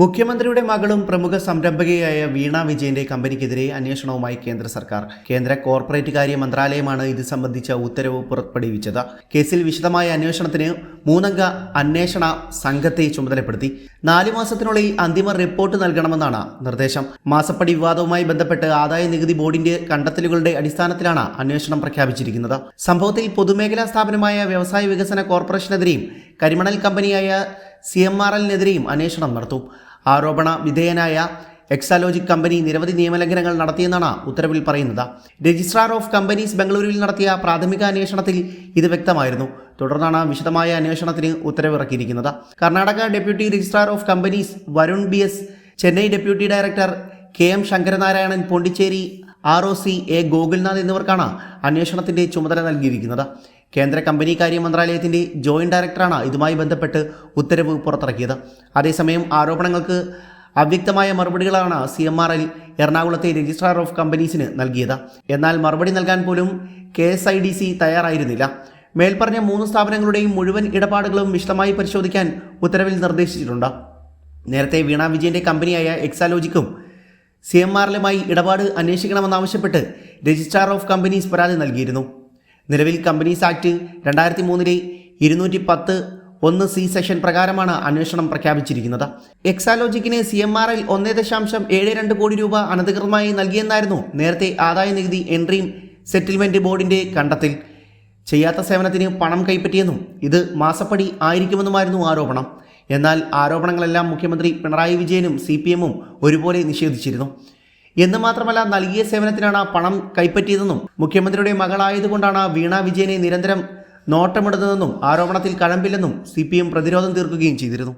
മുഖ്യമന്ത്രിയുടെ മകളും പ്രമുഖ സംരംഭകയായ വീണ വിജയന്റെ കമ്പനിക്കെതിരെ അന്വേഷണവുമായി കേന്ദ്ര സർക്കാർ. കേന്ദ്ര കോർപ്പറേറ്റ് കാര്യ മന്ത്രാലയമാണ് ഇത് സംബന്ധിച്ച ഉത്തരവ് പുറപ്പെടുവിച്ചത്. കേസിൽ വിശദമായ അന്വേഷണത്തിന് മൂന്നംഗ അന്വേഷണ സംഘത്തെ ചുമതലപ്പെടുത്തി. നാലു മാസത്തിനുള്ളിൽ അന്തിമ റിപ്പോർട്ട് നൽകണമെന്നാണ് നിർദ്ദേശം. മാസപ്പടി വിവാദവുമായി ബന്ധപ്പെട്ട് ആദായ നികുതി ബോർഡിന്റെ കണ്ടെത്തലുകളുടെ അടിസ്ഥാനത്തിലാണ് അന്വേഷണം പ്രഖ്യാപിച്ചിരിക്കുന്നത്. സംഭവത്തിൽ പൊതുമേഖലാ സ്ഥാപനമായ വ്യവസായ വികസന കോർപ്പറേഷനെതിരെയും കരിമണൽ കമ്പനിയായ സി എം ആർ എല്ലിനെതിരെയും അന്വേഷണം നടത്തും. ആരോപണ വിധേയനായ എക്സാലോജിക് കമ്പനി നിരവധി നിയമലംഘനങ്ങൾ നടത്തിയെന്നാണ് ഉത്തരവിൽ പറയുന്നത്. രജിസ്ട്രാർ ഓഫ് കമ്പനീസ് ബംഗളൂരുവിൽ നടത്തിയ പ്രാഥമിക അന്വേഷണത്തിൽ ഇത് വ്യക്തമായിരുന്നു. തുടർന്നാണ് വിശദമായ അന്വേഷണത്തിന് ഉത്തരവിറക്കിയിരിക്കുന്നത്. Karnataka deputy registrar of companies Varun B Chennai deputy director K M Sankaranarayanan Pondicherry R O C A Gokulnath എന്നിവർക്കാണ് അന്വേഷണത്തിന്റെ ചുമതല നൽകിയിരിക്കുന്നത്. കേന്ദ്ര കമ്പനി കാര്യ മന്ത്രാലയത്തിന്റെ ജോയിന്റ് ഡയറക്ടറാണ് ഇതുമായി ബന്ധപ്പെട്ട് ഉത്തരവ് പുറത്തിറക്കിയത്. അതേസമയം ആരോപണങ്ങൾക്ക് അവ്യക്തമായ മറുപടികളാണ് സി എം ആർ എൽ എറണാകുളത്തെ രജിസ്ട്രാർ ഓഫ് കമ്പനീസിന് നൽകിയത്. എന്നാൽ മറുപടി നൽകാൻ പോലും K S I D C തയ്യാറായിരുന്നില്ല. മേൽപ്പറഞ്ഞ മൂന്ന് സ്ഥാപനങ്ങളുടെയും മുഴുവൻ ഇടപാടുകളും വിശദമായി പരിശോധിക്കാൻ ഉത്തരവിൽ നിർദ്ദേശിച്ചിട്ടുണ്ട്. നേരത്തെ വീണ വിജയന്റെ കമ്പനിയായ എക്സാലോജിക്കും സി എം ആറിലുമായി ഇടപാട് അന്വേഷിക്കണമെന്നാവശ്യപ്പെട്ട് രജിസ്ട്രാർ ഓഫ് കമ്പനീസ് പരാതി നൽകിയിരുന്നു. നിലവിൽ കമ്പനീസ് ആക്ട് രണ്ടായിരത്തി മൂന്നിലെ ഇരുന്നൂറ്റി പത്ത് ഒന്ന് സി സെഷൻ പ്രകാരമാണ് അന്വേഷണം പ്രഖ്യാപിച്ചിരിക്കുന്നത്. എക്സാലോജിക്കിന് സി എം ആർ എൽ ഒന്നേ ദശാംശം ഏഴ് രണ്ട് കോടി രൂപ അനധികൃതമായി നൽകിയെന്നായിരുന്നു നേരത്തെ ആദായ നികുതി എൻട്രിയും സെറ്റിൽമെന്റ് ബോർഡിന്റെ കണ്ടെത്തൽ. ചെയ്യാത്ത സേവനത്തിന് പണം കൈപ്പറ്റിയെന്നും ഇത് മാസപ്പടി ആയിരിക്കുമെന്നുമായിരുന്നു ആരോപണം. എന്നാൽ ആരോപണങ്ങളെല്ലാം മുഖ്യമന്ത്രി പിണറായി വിജയനും സി പി എമ്മും ഒരുപോലെ നിഷേധിച്ചിരുന്നു. എന്ന് മാത്രമല്ല നൽകിയ സേവനത്തിനാണ് പണം കൈപ്പറ്റിയതെന്നും മുഖ്യമന്ത്രിയുടെ മകളായതുകൊണ്ടാണ് വീണ വിജയനെ നിരന്തരം നോട്ടമിടുന്നതെന്നും ആരോപണത്തിൽ കഴമ്പില്ലെന്നും സി പ്രതിരോധം തീർക്കുകയും ചെയ്തിരുന്നു.